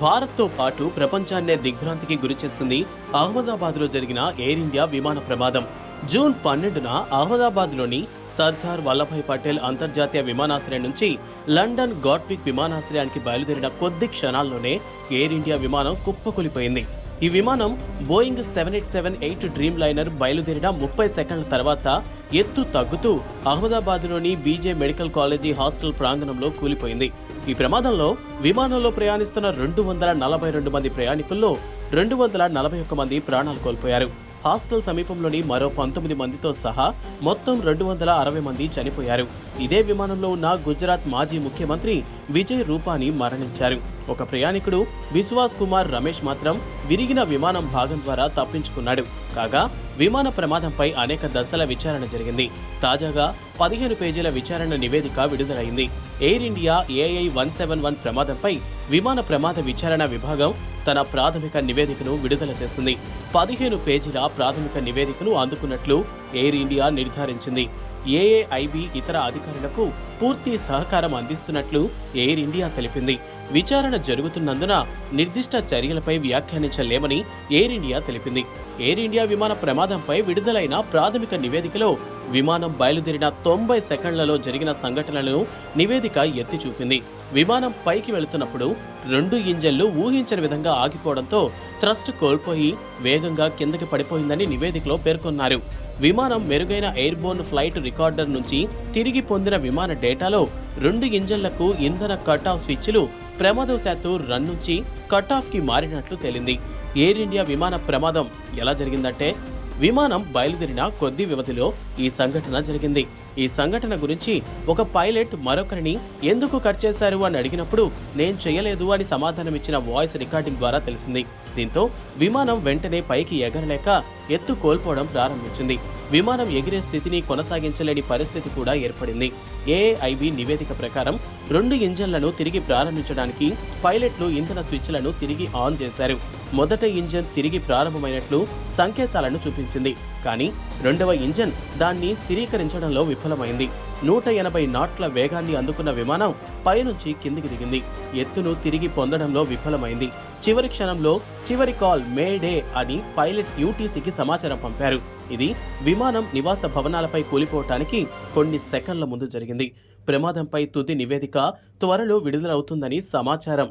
భారత్తో పాటు ప్రపంచాన్నే దిగ్భ్రాంతికి గురిచేసింది అహ్మదాబాద్లో జరిగిన ఎయిర్ ఇండియా విమాన ప్రమాదం. జూన్ పన్నెండున అహ్మదాబాద్లోని సర్దార్ వల్లభాయ్ పటేల్ అంతర్జాతీయ విమానాశ్రయం నుంచి లండన్ గాడ్విక్ విమానాశ్రయానికి బయలుదేరిన కొద్ది క్షణాల్లోనే ఎయిర్ ఇండియా విమానం కుప్పకూలిపోయింది. ఈ విమానం Boeing seven eight seven eight Dreamliner బయలుదేరిన ముప్పై సెకండ్ల తర్వాత ఎత్తు తగ్గుతూ అహ్మదాబాద్లోని బీజే మెడికల్ కాలేజీ హాస్టల్ ప్రాంగణంలో కూలిపోయింది. ఈ ప్రమాదంలో విమానంలో ప్రయాణిస్తున్న రెండు వందల నలభై రెండు మంది ప్రయాణికుల్లో రెండు వందల నలభై ఒక్క మంది ప్రాణాలు కోల్పోయారు. హాస్టల్ సమీపంలోని మరో పంతొమ్మిది మందితో సహా మొత్తం రెండు వందల అరవై మంది చనిపోయారు. ఇదే విమానంలో ఉన్న గుజరాత్ మాజీ ముఖ్యమంత్రి విజయ్ రూపానీ మరణించారు. ఒక ప్రయాణికుడు విశ్వాస్ కుమార్ రమేష్ మాత్రం విరిగిన విమానం భాగం ద్వారా తప్పించుకున్నాడు. కాగా విమాన ప్రమాదంపై అనేక దశల విచారణ జరిగింది. తాజాగా పదిహేను పేజీల విచారణ నివేదిక విడుదలైంది. Air India AI one seven one ప్రమాదంపై విమాన ప్రమాద విచారణ విభాగం తన ప్రాథమిక నివేదికను విడుదల చేసింది. పదిహేను పేజీల ప్రాథమిక నివేదికను అందుకున్నట్లు ఎయిర్ ఇండియా నిర్ధారించింది. ఏఏఐబి ఇతర అధికారులకు పూర్తి సహకారం అందిస్తున్నట్లు ఎయిర్ ఇండియా తెలిపింది. విచారణ జరుగుతున్నందున నిర్దిష్ట చర్యలపై వ్యాఖ్యానించలేమని ఎయిర్ ఇండియా తెలిపింది. ఎయిర్ ఇండియా విమాన ప్రమాదంపై విడుదలైన ప్రాథమిక నివేదికలో విమానం బయలుదేరిన తొంభై సెకండ్లలో జరిగిన సంఘటనలను నివేదిక ఎత్తి చూపింది విమానం పైకి వెళుతున్నప్పుడు రెండు ఇంజన్లు ఊహించని విధంగా ఆగిపోవడంతో థ్రస్ట్ కోల్పోయి వేగంగా కిందకి పడిపోయిందని నివేదికలో పేర్కొన్నారు. విమానం మెరుగైన ఎయిర్బోర్న్ ఫ్లైట్ రికార్డర్ నుంచి తిరిగి పొందిన విమాన డేటాలో రెండు ఇంజన్లకు ఇంధన కట్ ఆఫ్ స్విచ్లు ప్రమాదవశాత్తు రన్ నుంచి కట్ ఆఫ్కి మారినట్లు తేలింది. ఎయిర్ ఇండియా విమాన ప్రమాదం ఎలా జరిగిందంటే విమానం బయలుదేరిన కొద్ది వ్యవధిలో ఈ సంఘటన జరిగింది. ఈ సంఘటన గురించి ఒక పైలట్ మరొకరిని ఎందుకు కట్ చేశారు అని అడిగినప్పుడు నేను చేయలేదు అని సమాధానమిచ్చిన వాయిస్ రికార్డింగ్ ద్వారా తెలిసింది. దీంతో విమానం వెంటనే పైకి ఎగరలేక ఎత్తు కోల్పోవడం ప్రారంభించింది. విమానం ఎగిరే స్థితిని కొనసాగించలేని పరిస్థితి కూడా ఏర్పడింది. ఏఐబి నివేదిక ప్రకారం రెండు ఇంజన్లను తిరిగి ప్రారంభించడానికి పైలట్లు ఇంధన స్విచ్లను తిరిగి ఆన్ చేశారు. మొదట ఇంజన్ తిరిగి ప్రారంభమైనట్లు సంకేతాలను చూపించింది. కానీ రెండవ ఇంజన్ దాన్ని స్థిరీకరించడంలో విఫలమైంది. నూట ఎనభై నాట్ల వేగాన్ని అందుకున్న విమానం పైనుంచి కిందికి దిగింది. ఎత్తును తిరిగి పొందడంలో విఫలమైంది. చివరి క్షణంలో చివరి కాల్ మే డే అని పైలట్ యూటీసీకి సమాచారం పంపారు. ఇది విమానం నివాస భవనాలపై కూలిపోవటానికి కొన్ని సెకన్ల ముందు జరిగింది. ప్రమాదంపై తుది నివేదిక త్వరలో విడుదలవుతుందని సమాచారం.